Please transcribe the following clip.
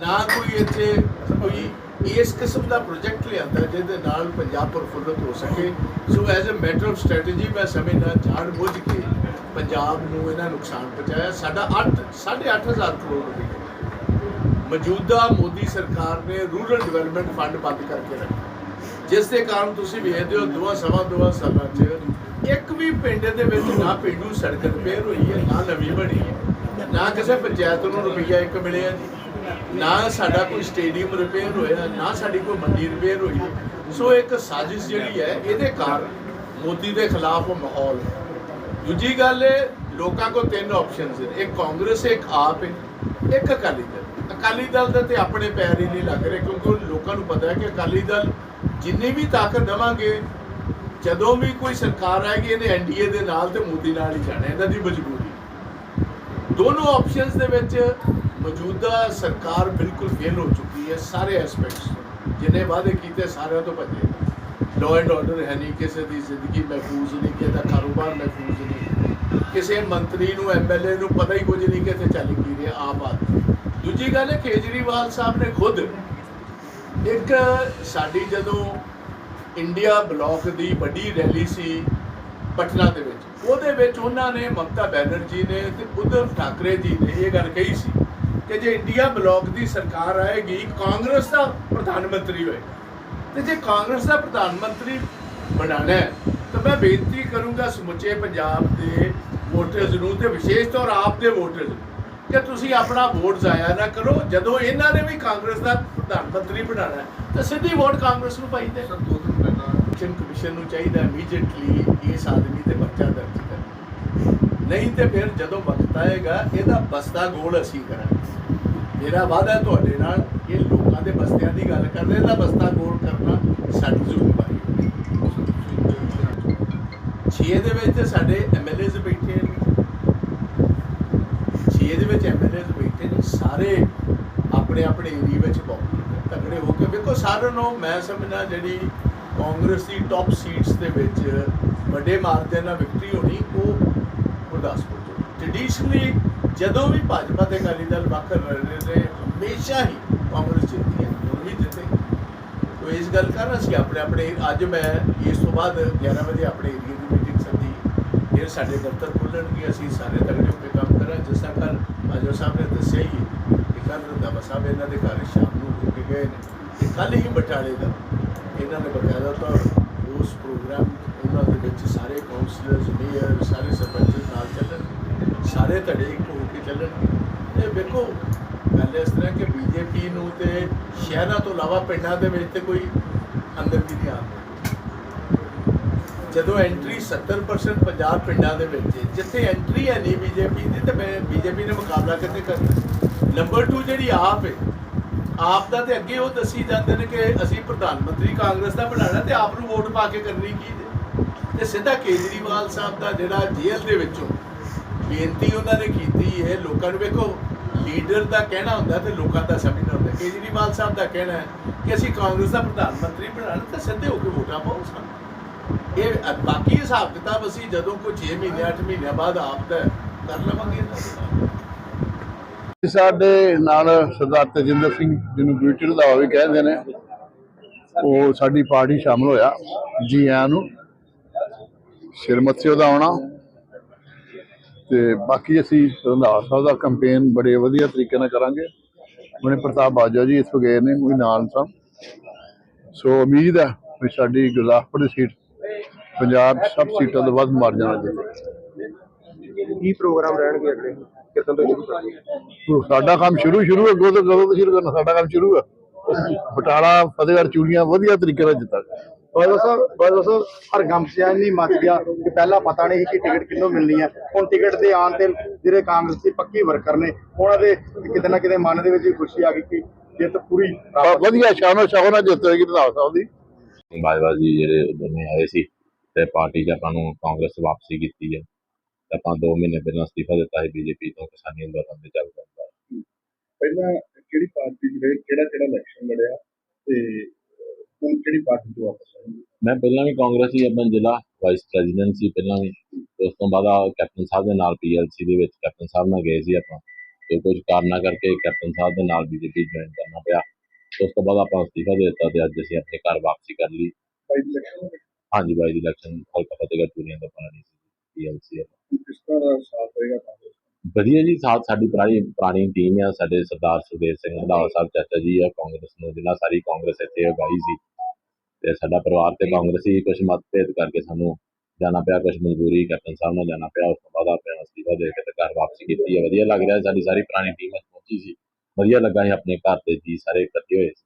ਨਾ ਕੋਈ ਇੱਥੇ ਕੋਈ ਇਸ ਕਿਸਮ ਦਾ ਪ੍ਰੋਜੈਕਟ ਲਿਆਂਦਾ ਜਿਹਦੇ ਨਾਲ ਪੰਜਾਬ ਪ੍ਰਫੁੱਲਤ ਹੋ ਸਕੇ। So as a matter of strategy ਮੈਂ ਸਮਝਦਾ ਜਾਣ ਬੁੱਝ ਕੇ ਪੰਜਾਬ ਨੂੰ ਇਹਨਾਂ ਨੁਕਸਾਨ ਪਹੁੰਚਾਇਆ। ਸਾਡਾ 8 8000 ਕਰੋੜ ਰੁਪਏ। ਮੌਜੂਦਾ ਮੋਦੀ ਸਰਕਾਰ ਨੇ ਰੂਰਲ ਡਿਵੈਲਪਮੈਂਟ ਫੰਡ ਬੰਦ ਕਰਕੇ ਰੱਖਿਆ। ਜਿਸ ਦੇ ਕਾਰਨ ਤੁਸੀਂ ਵੇਖਦੇ ਹੋ ਦੋਆਂ ਸਵਾ ਦੋਆਂ ਸਾਲਾਂ 'ਚ ਇੱਕ ਵੀ ਪਿੰਡ ਦੇ ਵਿੱਚ ਨਾ ਪਿੰਡੂ ਸੜਕ ਰਿਪੇਅਰ ਹੋਈ ਹੈ, ਨਾ ਨਵੀਂ ਬਣੀ ਹੈ। ਨਾ ਕਿਸੇ ਪੰਚਾਇਤ ਨੂੰ ਰੁਪਈਆ ਇੱਕ ਮਿਲਿਆ ਜੀ। ਨਾ ਸਾਡਾ ਕੋਈ ਸਟੇਡੀਅਮ ਰਿਪੇਅਰ ਹੋਇਆ, ਨਾ ਸਾਡੀ ਕੋਈ ਮੰਡੀ ਰਿਪੇਅਰ ਹੋਈ। ਸੋ ਇੱਕ ਸਾਜ਼ਿਸ਼ ਜਿਹੜੀ ਹੈ, ਇਹਦੇ ਕਾਰਨ ਮੋਦੀ ਦੇ ਖਿਲਾਫ ਮਾਹੌਲ ਹੈ। ਦੂਜੀ ਗੱਲ ਹੈ ਲੋਕਾਂ ਕੋਲ ਤਿੰਨ ਆਪਸ਼ਨਸ ਨੇ। ਇੱਕ ਕਾਂਗਰਸ, ਇੱਕ ਆਪ ਹੈ, ਇੱਕ ਅਕਾਲੀ ਦਲ। ਅਕਾਲੀ ਦਲ ਦਾ ਤੇ ਆਪਣੇ ਪੈਰ ਹੀ ਨਹੀਂ ਲੱਗ ਰਹੇ, ਕਿਉਂਕਿ ਲੋਕਾਂ ਨੂੰ ਪਤਾ ਹੈ ਕਿ ਅਕਾਲੀ ਦਲ ਜਿੰਨੀ ਵੀ ਤਾਕਤ ਦੇਵਾਂਗੇ, ਜਦੋਂ ਵੀ ਕੋਈ ਸਰਕਾਰ ਆਏਗੀ, ਇਹਨੇ ਐਨਡੀਏ ਦੇ ਨਾਲ ਤੇ ਮੋਦੀ ਨਾਲ ਹੀ ਜਾਣਾ, ਇਹਨਾਂ ਦੀ ਮਜਬੂਰੀ। ਦੋਨੋਂ ਆਪਸ਼ਨਸ ਦੇ ਵਿੱਚ ਮੌਜੂਦਾ ਸਰਕਾਰ ਬਿਲਕੁਲ ਫੇਲ ਹੋ ਚੁੱਕੀ ਹੈ ਸਾਰੇ ਐਸਪੈਕਟਸ ਤੋਂ। ਜਿੰਨੇ ਵਾਅਦੇ ਕੀਤੇ ਸਾਰਿਆਂ ਤੋਂ ਭੱਜੇ। ਲਾਅ ਐਂਡ ਆਰਡਰ ਹੈ ਨਹੀਂ, ਕਿਸੇ ਦੀ ਜ਼ਿੰਦਗੀ ਮਹਿਫੂਜ਼ ਨਹੀਂ, ਕਿਸੇ ਦਾ ਕਾਰੋਬਾਰ ਮਹਿਫੂਜ਼ ਨਹੀਂ। ਕਿਸੇ ਮੰਤਰੀ ਨੂੰ ਐਮਐਲਏ ਨੂੰ ਪਤਾ ਹੀ ਕੁਝ ਨਹੀਂ ਕਿ ਇੱਥੇ ਚੱਲ ਕੀ ਰਿਹਾ ਆਪ ਆਦਮੀ। ਦੂਜੀ ਗੱਲ ਹੈ, ਕੇਜਰੀਵਾਲ ਸਾਹਿਬ ਨੇ ਖੁਦ ਇੱਕ ਸਾਡੀ ਜਦੋਂ ਇੰਡੀਆ ਬਲਾਕ ਦੀ ਵੱਡੀ ਰੈਲੀ ਸੀ ਪਟਨਾ ਦੇ ਵਿੱਚ, ਉਹਦੇ ਵਿੱਚ ਉਹਨਾਂ ਨੇ ਮਮਤਾ ਬੈਨਰਜੀ ਨੇ ਤੇ ਉਧਰ ਠਾਕਰੇ ਜੀ ਨੇ ਇਹ ਗੱਲ ਕਹੀ ਸੀ ਕਿ ਜੇ ਇੰਡੀਆ ਬਲਾਕ ਦੀ ਸਰਕਾਰ ਆਏਗੀ ਕਾਂਗਰਸ ਦਾ ਪ੍ਰਧਾਨ ਮੰਤਰੀ ਹੋਏ ਤੇ ਜੇ ਕਾਂਗਰਸ ਦਾ ਪ੍ਰਧਾਨ ਮੰਤਰੀ ਬਣਾਣਾ ਹੈ ਤਾਂ ਮੈਂ ਬੇਨਤੀ ਕਰੂੰਗਾ ਸਮੁੱਚੇ ਪੰਜਾਬ ਦੇ ਵੋਟਰਸ ਨੂੰ ਤੇ ਵਿਸ਼ੇਸ਼ ਤੌਰ ਆਪ ਦੇ ਵੋਟਰਸ ਨੂੰ ਕਿ ਤੁਸੀਂ ਆਪਣਾ ਵੋਟ ਜ਼ਾਇਆ ਨਾ ਕਰੋ। ਜਦੋਂ ਇਹਨਾਂ ਨੇ ਵੀ ਕਾਂਗਰਸ ਦਾ ਪ੍ਰਧਾਨ ਮੰਤਰੀ ਬਣਾਣਾ ਹੈ ਤਾਂ ਸਿੱਧੀ ਵੋਟ ਕਾਂਗਰਸ ਨੂੰ ਪਾਈ ਦੇ। ਸਰ ਦੋ ਦਿਨ ਪਹਿਲਾਂ ਕਮਿਸ਼ਨ ਨੂੰ ਚਾਹੀਦਾ ਇਮੀਡੀਏਟਲੀ ਇਸ ਆਦਮੀ ਤੇ ਪਰਚਾ ਦਰਜ ਨਹੀਂ ਤੇ ਫਿਰ ਜਦੋਂ ਵਕਤ ਆਏਗਾ, ਇਹਦਾ ਬਸਤਾ ਗੋਲ ਅਸੀਂ ਕਰਾਂਗੇ। ਮੇਰਾ ਵਾਅਦਾ ਤੁਹਾਡੇ ਨਾਲ, ਇਹ ਲੋਕਾਂ ਦੇ ਬਸਤਿਆਂ ਦੀ ਗੱਲ ਕਰਦੇ ਇਹਦਾ ਬਸਤਾ ਗੋਲ ਕਰਨਾ ਸਾਡੀ ਜ਼ਿੰਮੇਵਾਰੀ ਹੈ। 6 ਦੇ ਵਿੱਚ ਤੇ ਸਾਡੇ ਐਮਐਲਏਜ਼ ਬੈਠੇ ਨੇ। ਛੇ ਦੇ ਵਿੱਚ ਐਮਐਲਏਜ਼ ਬੈਠੇ ਨੇ, ਸਾਰੇ ਆਪਣੇ ਆਪਣੇ ਏਰੀਆ ਵਿੱਚ ਬਹੁਤ ਤਗੜੇ ਹੋ ਕੇ ਵੇਖੋ ਸਾਰਿਆਂ ਨੂੰ ਮੈਂ ਸਮਝਦਾ ਜਿਹੜੀ ਕਾਂਗਰਸ ਦੀ ਟੌਪ ਸੀਟਸ ਦੇ ਵਿੱਚ ਵੱਡੇ ਮਾਰਜਨ ਨਾਲ ਵਿਕਟਰੀ ਹੋਣੀ, ਉਹ ਗੁਰਦਾਸਪੁਰ ਤੋਂ। ਟ੍ਰੈਡੀਸ਼ਨਲੀ ਜਦੋਂ ਵੀ ਭਾਜਪਾ ਤੇ ਅਕਾਲੀ ਦਲ ਵੱਖ ਰਹੇ ਨੇ ਹਮੇਸ਼ਾ ਹੀ ਕਾਂਗਰਸ ਜਿੱਤੀ ਹੈ, ਹੁਣ ਵੀ ਜਿੱਤੇ ਤੋ ਇਸ ਗੱਲ ਕਰਨ ਅਸੀਂ ਆਪਣੇ ਆਪਣੇ ਅੱਜ ਮੈਂ ਇਸ ਤੋਂ ਬਾਅਦ 11 ਵਜੇ ਆਪਣੇ ਏਰੀਆ ਦੀ ਮੀਟਿੰਗ ਸੱਦੀ। ਫਿਰ ਸਾਡੇ ਦਫ਼ਤਰ ਖੁੱਲਣਗੇ, ਅਸੀਂ ਸਾਰੇ ਤਗੜੇ ਹੋ ਕੇ ਕੰਮ ਕਰਾਂ ਜਿਸ ਤਰ੍ਹਾਂ ਕੱਲ ਆਜੋ ਸਾਹਿਬ ਨੇ ਦੱਸਿਆ ਹੀ ਹੈ ਕਿ ਕੱਲ ਰੰਧਾਵਾ ਸਾਹਿਬ ਇਹਨਾਂ ਦੇ ਘਰ ਸ਼ਾਮ ਨੂੰ ਹੋ ਕੇ ਗਏ ਨੇ। ਤੇ ਕੱਲ ਹੀ ਬਟਾਲੇ ਦਾ, ਇਹਨਾਂ ਨੇ ਬਕਾਇਦਾ ਤੌਰ ਉਸ ਪ੍ਰੋਗਰਾਮ ਉਹਨਾਂ ਦੇ ਵਿੱਚ ਸਾਰੇ ਕਾਉਂਸਲਰਸ ਮੇਅਰ ਸਾਰੇ ਸਰਪੰਚ ਨਾਲ ਚੱਲਣ, ਸਾਰੇ ਧੜੇ ਇੱਕ ਹੋ ਕੇ ਚੱਲਣ। ਇਹ ਵੇਖੋ ਗੱਲ ਇਸ ਤਰ੍ਹਾਂ ਕਿ ਬੀਜੇਪੀ ਨੂੰ ਤੇ ਸ਼ਹਿਰਾਂ ਤੋਂ ਇਲਾਵਾ ਪਿੰਡਾਂ ਦੇ ਵਿੱਚ ਤੇ ਕੋਈ ਅੰਦਰ ਵੀ ਨਹੀਂ ਆਉਂਦਾ ਜਦੋਂ ਐਂਟਰੀ 70% ਪੰਜਾਬ ਪਿੰਡਾਂ ਦੇ ਵਿੱਚ ਜਿੱਥੇ ਐਂਟਰੀ ਹੈ ਨਹੀਂ ਬੀਜੇਪੀ ਦੀ, ਤੇ ਬੀਜੇਪੀ ਨੇ ਮੁਕਾਬਲਾ ਕਿੱਥੇ ਕਰਨਾ? ਨੰਬਰ 2 ਜਿਹੜੀ ਆਪ ਹੈ, ਆਪ ਦਾ ਤੇ ਅੱਗੇ ਉਹ ਦੱਸੀ ਜਾਂਦੇ ਨੇ ਕਿ ਅਸੀਂ ਪ੍ਰਧਾਨ ਮੰਤਰੀ ਕਾਂਗਰਸ ਦਾ ਬਣਾਉਣਾ ਤੇ ਆਪ ਨੂੰ ਵੋਟ ਪਾ ਕੇ ਕਰਨੀ ਕੀ ਤੇ ਸਿੱਧਾ ਕੇਜਰੀਵਾਲ ਸਾਹਿਬ ਦਾ ਜਿਹੜਾ ਜੇਲ੍ਹ ਦੇ ਵਿੱਚੋਂ ਬੇਨਤੀ ਉਹਨਾਂ ਨੇ ਕੀਤੀ ਹੈ, ਲੋਕਾਂ ਨੂੰ ਵੇਖੋ, ਲੀਡਰ ਦਾ ਕਹਿਣਾ ਹੁੰਦਾ ਤੇ ਲੋਕਾਂ ਦਾ ਸਮਝਣਾ ਹੁੰਦਾ। ਕੇਜਰੀਵਾਲ ਸਾਹਿਬ ਦਾ ਕਹਿਣਾ ਹੈ ਕਿ ਅਸੀਂ ਕਾਂਗਰਸ ਦਾ ਪ੍ਰਧਾਨ ਮੰਤਰੀ ਬਣਾਉਣਾ ਤੇ ਸਿੱਧੇ ਹੋ ਕੇ ਵੋਟਾਂ ਪਾਓ ਸਾਨੂੰ। ਇਹ ਬਾਕੀ ਹਿਸਾਬ ਕਿਤਾਬ ਅਸੀਂ ਜਦੋਂ ਕੋਈ 6 ਮਹੀਨੇ 8 ਮਹੀਨਿਆਂ ਬਾਅਦ ਆਪ ਕਰ ਲਵਾਂਗੇ। ਸਾਡੇ ਨਾਲ ਸਰਦਾਰ ਤਜਿੰਦਰ ਸਿੰਘ ਜਿਹਨੂੰ ਬਿਊਟੀ ਰੰਧਾਵਾ ਵੀ ਕਹਿੰਦੇ ਨੇ, ਉਹ ਸਾਡੀ ਪਾਰਟੀ ਸ਼ਾਮਲ ਹੋਇਆ, ਜੀ ਆਇਆਂ ਨੂੰ। ਸਿਰਮੱਥੇ ਉਹਦਾ ਆਉਣਾ। ਤੇ ਬਾਕੀ ਅਸੀਂ ਰੰਧਾਵਾ ਸਾਹਿਬ ਦਾ ਕੈਂਪੇਨ ਬੜੇ ਵਧੀਆ ਤਰੀਕੇ ਨਾਲ ਕਰਾਂਗੇ। ਉਹਨੇ ਪ੍ਰਤਾਪ ਬਾਜਵਾ ਜੀ ਇਸ ਵਗੈਰ ਨੇ ਕੋਈ ਨਾਲ ਸਭ ਸੋ ਉਮੀਦ ਹੈ ਵੀ ਸਾਡੀ ਗੁਰਦਾਸਪੁਰ ਦੀ ਸੀਟ ਪੰਜਾਬ ਸਭ ਸੀਟਾਂ ਤੋਂ ਵੱਧ ਮਾਰ ਜਾਣਾ ਚਾਹੀਦਾ ਕੀ ਪ੍ਰੋਗਰਾਮ ਰਹਿਣਗੇ ਅਗਲੇ ਕਿਦੋਂ ਤੋਂ ਸ਼ੁਰੂ ਕਰਾਂਗੇ ਸਾਡਾ ਕੰਮ ਸ਼ੁਰੂ ਸ਼ੁਰੂ ਅੱਗੋਂ ਤੋਂ ਕਦੋਂ ਤੋਂ ਸ਼ੁਰੂ ਕਰਨਾ ਸਾਡਾ ਕੰਮ ਸ਼ੁਰੂ ਆ ਬਟਾਲਾ ਫਤਿਹਗੜ੍ਹ ਚੂੜੀਆਂ ਵਧੀਆ ਤਰੀਕੇ ਨਾਲ ਜਿੱਤਾਂਗੇ। ਬਾਦਲ ਸਾਹਿਬ ਬਾਦਲ ਸਾਹਿਬ ਹਰਗਮ ਸਿਆ ਨਹੀਂ ਮੱਚ ਗਿਆ ਕਿ ਪਹਿਲਾਂ ਪਤਾ ਨਹੀਂ ਸੀ ਕਿ ਟਿਕਟ ਕਿੰਨੂੰ ਮਿਲਣੀ ਹੈ। ਹੁਣ ਟਿਕਟ ਦੇ ਆਉਣ ਤੇ ਜਿਹੜੇ ਕਾਂਗਰਸ ਦੇ ਪੱਕੇ ਵਰਕਰ ਨੇ ਉਹਨਾਂ ਦੇ ਕਿਤੇ ਨਾ ਕਿਤੇ ਮਨ ਦੇ ਵਿੱਚ ਵੀ ਖੁਸ਼ੀ ਆ ਗਈ ਕਿ ਜਿੱਤ ਪੂਰੀ ਵਧੀਆ ਸ਼ਾਨੋ ਸ਼ਾਹੋ ਨਾਲ ਜਿੱਤ ਹੋਏਗੀ ਰੰਧਾਵਾ ਸਾਹਿਬ ਦੀ। ਬਾਜਵਾ ਜੀ ਜਿਹੜੇ ਦੋਨੇ ਆਏ ਸੀ ਤੇ ਪਾਰਟੀ 'ਚ ਆਪਾਂ ਨੂੰ ਕਾਂਗਰਸ ਵਾਪਸੀ ਕੀਤੀ ਹੈ। ਤੇ ਆਪਾਂ 2 ਮਹੀਨੇ ਪਹਿਲਾਂ ਅਸਤੀਫਾ ਦਿੱਤਾ ਸੀ ਬੀਜੇਪੀ ਤੋਂ ਕਿਸਾਨੀ ਅੰਦੋਲਨ ਦੇ ਚੱਲ ਜਾਂਦਾ ਪਹਿਲਾਂ ਕਿਹੜੀ ਪਾਰਟੀ ਜਿਹੜੇ ਕਿਹੜਾ ਕਿਹੜਾ ਇਲੈਕਸ਼ਨ ਲੜਿਆ ਤੇ ਹੁਣ ਕਿਹੜੀ ਪਾਰਟੀ ਤੋਂ ਵਾਪਸ ਆਏ? ਮੈਂ ਪਹਿਲਾਂ ਵੀ ਕਾਂਗਰਸ ਹੀ ਆਪਣਾ ਜ਼ਿਲ੍ਹਾ ਵਾਈਸ ਪ੍ਰੈਜ਼ੀਡੈਂਟ ਸੀ ਪਹਿਲਾਂ ਵੀ। ਉਸ ਤੋਂ ਬਾਅਦ ਆ ਕੈਪਟਨ ਸਾਹਿਬ ਦੇ ਨਾਲ ਪੀਐਲਸੀ ਦੇ ਵਿੱਚ ਕੈਪਟਨ ਸਾਹਿਬ ਨਾਲ ਗਏ ਸੀ ਆਪਾਂ। ਤੇ ਕੁਝ ਕਾਰਨਾਂ ਕਰਕੇ ਕੈਪਟਨ ਸਾਹਿਬ ਦੇ ਨਾਲ ਬੀਜੇਪੀ ਜੁਆਇਨ ਕਰਨਾ ਪਿਆ। ਉਸ ਤੋਂ ਬਾਅਦ ਆਪਾਂ ਅਸਤੀਫਾ ਦੇ ਦਿੱਤਾ ਤੇ ਅੱਜ ਅਸੀਂ ਆਪਣੇ ਘਰ ਵਾਪਸੀ ਕਰ ਲਈ। ਹਾਂਜੀ ਬਾਈ ਦੀ ਇਲੈਕਸ਼ਨ ਹਲਕਾ ਫਤਿਹਗੜ੍ਹ ਚੂੜੀਆਂ ਤੋਂ ਪਾਣੀ ਸੀ ਪੀਐਲਸੀ ਕਿਸ ਤਰ੍ਹਾਂ ਦਾ ਸਾਥ ਹੋਏਗਾ ਦਾ? ਵਧੀਆ ਜੀ ਸਾਥ ਸਾਡੀ ਪੁਰਾਣੀ ਪੁਰਾਣੀ ਟੀਮ ਆ, ਸਾਡੇ ਸਰਦਾਰ ਸੁਖਦੇਵ ਸਿੰਘ ਰੰਧਾਵਾ ਸਾਹਿਬ ਚਾਚਾ ਜੀ ਆ, ਕਾਂਗਰਸ ਨੂੰ ਜਿਨ੍ਹਾਂ ਸਾਰੀ ਕਾਂਗਰਸ ਇੱਥੇ ਉਗਾਈ ਸੀ ਤੇ ਸਾਡਾ ਪਰਿਵਾਰ ਤੇ ਕਾਂਗਰਸੀ ਕੁਝ ਮਤਭੇਦ ਕਰਕੇ ਸਾਨੂੰ ਜਾਣਾ ਪਿਆ ਕੁਝ ਮਜਬੂਰੀ ਕੈਪਟਨ ਸਾਹਿਬ ਨਾਲ ਜਾਣਾ ਪਿਆ, ਉਸ ਤੋਂ ਬਾਅਦ ਆਪਣੇ ਅਸਤੀਫਾ ਦੇ ਕੇ ਤੇ ਘਰ ਵਾਪਸੀ ਕੀਤੀ ਹੈ ਵਧੀਆ ਲੱਗ ਰਿਹਾ ਸਾਡੀ ਸਾਰੀ ਪੁਰਾਣੀ ਟੀਮ ਪਹੁੰਚੀ ਸੀ। ਵਧੀਆ ਲੱਗਾ ਸੀ ਆਪਣੇ ਘਰ ਦੇ ਜੀ ਸਾਰੇ ਇਕੱਠੇ ਹੋਏ। ਸੀ